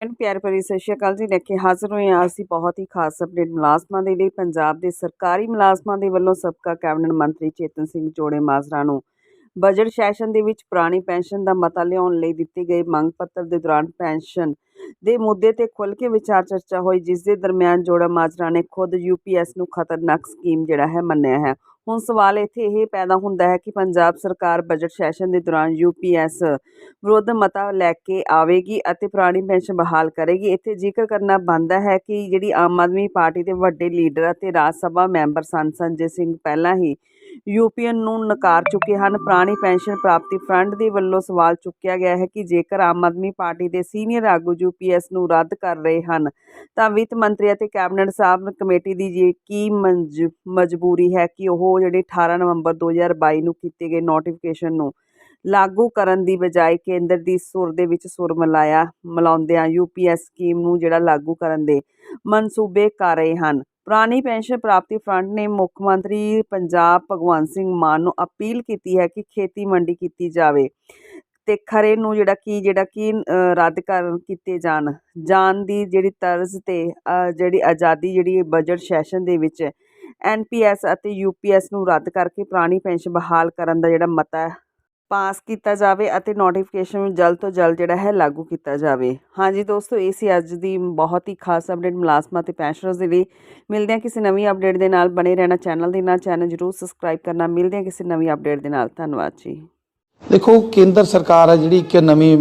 ਐਨ ਪਿਆਰ ਭਰੀ ਸਤਿ ਸ਼੍ਰੀ ਅਕਾਲ ਜੀ। ਲੈ ਕੇ ਹਾਜ਼ਰ ਹੋਏ ਹਾਂ ਅਸੀਂ ਬਹੁਤ ਹੀ ਖਾਸ ਅਪਡੇਟ ਮੁਲਾਜ਼ਮਾਂ ਦੇ ਲਈ। ਪੰਜਾਬ ਦੇ ਸਰਕਾਰੀ ਮੁਲਾਜ਼ਮਾਂ ਦੇ ਵੱਲੋਂ ਸਬਕਾ ਕੈਬਨਿਟ ਮੰਤਰੀ ਚੇਤਨ ਸਿੰਘ ਜੋੜੇ ਮਾਜਰਾ ਨੂੰ ਬਜਟ ਸੈਸ਼ਨ ਦੇ ਵਿੱਚ ਪੁਰਾਣੀ ਪੈਨਸ਼ਨ ਦਾ ਮਤਾ ਲਿਆਉਣ ਲਈ ਦਿੱਤੇ ਗਏ ਮੰਗ ਪੱਤਰ ਦੇ ਦੌਰਾਨ ਪੈਨਸ਼ਨ ਦੇ ਮੁੱਦੇ ਤੇ ਖੁੱਲ੍ਹ ਕੇ ਵਿਚਾਰ ਚਰਚਾ ਹੋਈ, ਜਿਸ ਦੇ ਦਰਮਿਆਨ ਜੋੜਾ ਮਾਜਰਾ ਨੇ ਖੁਦ ਯੂਪੀਐਸ ਨੂੰ ਖਤਰਨਾਕ ਸਕੀਮ ਜਿਹੜਾ ਹੈ ਮੰਨਿਆ ਹੈ। ਹੁਣ ਸਵਾਲ ਇੱਥੇ ਇਹ ਪੈਦਾ ਹੁੰਦਾ ਹੈ ਕਿ ਪੰਜਾਬ ਸਰਕਾਰ ਬਜਟ ਸੈਸ਼ਨ ਦੇ ਦੌਰਾਨ ਯੂਪੀਐਸ ਵਿਰੁੱਧ ਮਤਾ ਲੈ ਕੇ ਆਵੇਗੀ ਅਤੇ ਪੁਰਾਣੀ ਪੈਨਸ਼ਨ ਬਹਾਲ ਕਰੇਗੀ। ਇੱਥੇ ਜ਼ਿਕਰ ਕਰਨਾ ਬਣਦਾ ਹੈ ਕਿ ਜਿਹੜੀ ਆਮ ਆਦਮੀ ਪਾਰਟੀ ਦੇ ਵੱਡੇ ਲੀਡਰ ਅਤੇ ਰਾਜ ਸਭਾ ਮੈਂਬਰ ਸਨ, ਸੰਜੇ ਸਿੰਘ ਪਹਿਲਾਂ ਹੀ ਯੂਪੀਐਨ ਨੂੰ ਨਕਾਰ ਚੁੱਕੇ ਹਨ। ਪੁਰਾਣੀ ਪੈਨਸ਼ਨ ਪ੍ਰਾਪਤੀ ਫਰੰਟ ਦੇ ਵੱਲੋਂ ਸਵਾਲ ਚੁੱਕਿਆ ਗਿਆ ਹੈ ਕਿ ਜੇਕਰ ਆਮ ਆਦਮੀ ਪਾਰਟੀ ਦੇ ਸੀਨੀਅਰ ਆਗੂ ਯੂਪੀਐਸ ਨੂੰ ਰੱਦ ਕਰ ਰਹੇ ਹਨ, ਤਾਂ ਵਿੱਤ ਮੰਤਰੀ ਅਤੇ ਕੈਬਨਿਟ ਸਾਹਿਬ ਕਮੇਟੀ ਦੀ ਜੇ ਕੀ ਮੰਜ, ਮਜਬੂਰੀ ਹੈ ਕਿ ਉਹ ਜਿਹੜੇ 18 ਨਵੰਬਰ 2022 ਨੂੰ ਕੀਤੇ ਗਏ ਨੋਟੀਫਿਕੇਸ਼ਨ ਨੂੰ ਲਾਗੂ ਕਰਨ ਦੀ ਬਜਾਏ ਕੇਂਦਰ ਦੀ ਸੁਰ ਦੇ ਵਿੱਚ ਸੁਰ ਮਿਲਾਇਆ, ਮਿਲਾਉਂਦਿਆਂ ਯੂਪੀਐਸ ਸਕੀਮ ਨੂੰ ਜਿਹੜਾ ਲਾਗੂ ਕਰਨ ਦੇ ਮਨਸੂਬੇ ਕਰ ਰਹੇ ਹਨ। ਪੁਰਾਣੀ ਪੈਨਸ਼ਨ ਪ੍ਰਾਪਤੀ ਫਰੰਟ ਨੇ ਮੁੱਖ ਮੰਤਰੀ ਪੰਜਾਬ ਭਗਵੰਤ ਸਿੰਘ ਮਾਨ ਨੂੰ ਅਪੀਲ ਕੀਤੀ ਹੈ ਕਿ ਖੇਤੀ ਮੰਡੀ ਕੀਤੀ ਜਾਵੇ ਤੇ ਖਰੇ ਨੂੰ ਜਿਹੜਾ ਕੀ ਜਿਹੜਾ ਕੀ ਰੱਦ ਕਰ ਕੀਤੇ ਜਾਣ। ਜਾਣ ਦੀ ਜਿਹੜੀ ਤਰਜ਼ ਤੇ ਜਿਹੜੀ ਆਜ਼ਾਦੀ ਜਿਹੜੀ ਬਜਟ ਸੈਸ਼ਨ ਦੇ ਵਿੱਚ ਐਨਪੀਐਸ ਅਤੇ ਯੂਪੀਐਸ ਨੂੰ ਰੱਦ ਕਰਕੇ ਪੁਰਾਣੀ ਪੈਨਸ਼ਨ ਬਹਾਲ ਕਰਨ ਦਾ ਜਿਹੜਾ ਮਤਾ ਪਾਸ ਕੀਤਾ ਜਾਵੇ ਅਤੇ ਨੋਟੀਫਿਕੇਸ਼ਨ ਨੂੰ ਜਲਦ ਤੋਂ ਜਲਦ ਜਿਹੜਾ ਹੈ ਲਾਗੂ ਕੀਤਾ ਜਾਵੇ। ਹਾਂਜੀ ਦੋਸਤੋ, ਇਹ ਸੀ ਅੱਜ ਦੀ ਬਹੁਤ ਹੀ ਖਾਸ ਅਪਡੇਟ ਮੁਲਾਜ਼ਮਾਂ ਤੇ ਪੈਨਸ਼ਨਰਸ ਦੇ ਲਈ। ਮਿਲਦੇ ਹਾਂ ਕਿਸੇ ਨਵੀਂ ਅਪਡੇਟ ਦੇ ਨਾਲ। ਬਣੇ ਰਹਿਣਾ ਚੈਨਲ ਦੇ ਨਾਲ। ਚੈਨਲ ਜਰੂਰ ਸਬਸਕ੍ਰਾਈਬ ਕਰਨਾ। ਮਿਲਦੇ ਹਾਂ ਕਿਸੇ ਨਵੀਂ ਅਪਡੇਟ ਦੇ ਨਾਲ। ਧੰਨਵਾਦ ਜੀ। ਦੇਖੋ, ਕੇਂਦਰ ਸਰਕਾਰ ਹੈ ਜਿਹੜੀ ਇੱਕ ਨਵੀਂ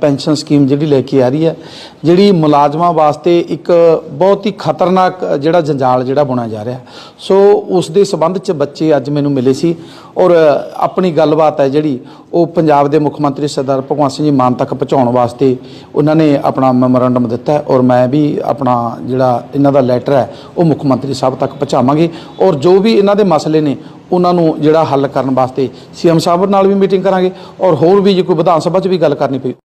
ਪੈਨਸ਼ਨ ਸਕੀਮ ਜਿਹੜੀ ਲੈ ਕੇ ਆ ਰਹੀ ਹੈ, ਜਿਹੜੀ ਮੁਲਾਜ਼ਮਾਂ ਵਾਸਤੇ ਇੱਕ ਬਹੁਤ ਹੀ ਖਤਰਨਾਕ ਜਿਹੜਾ ਜੰਜਾਲ ਜਿਹੜਾ ਬੁਣਿਆ ਜਾ ਰਿਹਾ। ਸੋ ਉਸ ਦੇ ਸਬੰਧ ਚ ਬੱਚੇ ਅੱਜ ਮੈਨੂੰ ਮਿਲੇ ਸੀ। ਔਰ ਆਪਣੀ ਗੱਲਬਾਤ ਹੈ ਜਿਹੜੀ ਉਹ ਪੰਜਾਬ ਦੇ ਮੁੱਖ ਮੰਤਰੀ ਸਰਦਾਰ ਭਗਵੰਤ ਸਿੰਘ ਜੀ ਮਾਨ ਤੱਕ ਪਹੁੰਚਾਉਣ ਵਾਸਤੇ ਉਹਨਾਂ ਨੇ ਆਪਣਾ ਮੈਮੋਰੰਡਮ ਦਿੱਤਾ ਹੈ ਔਰ ਮੈਂ ਵੀ ਆਪਣਾ ਜਿਹੜਾ ਇਹਨਾਂ ਦਾ ਲੈਟਰ ਹੈ, ਉਹ ਮੁੱਖ ਮੰਤਰੀ ਸਾਹਿਬ ਤੱਕ ਪਹੁੰਚਾਵਾਂਗੇ। ਔਰ ਜੋ ਵੀ ਇਹਨਾਂ ਦੇ ਮਸਲੇ ਨੇ, ਉਹਨਾਂ ਨੂੰ ਜਿਹੜਾ ਹੱਲ ਕਰਨ ਵਾਸਤੇ ਸੀਐਮ ਸਾਹਿਬ ਨਾਲ ਵੀ ਮੀਟਿੰਗ ਕਰਾਂਗੇ। ਔਰ ਹੋਰ ਵੀ ਜੇ ਕੋਈ ਵਿਧਾਨ ਸਭਾ 'ਚ ਵੀ ਗੱਲ ਕਰਨੀ ਪਈ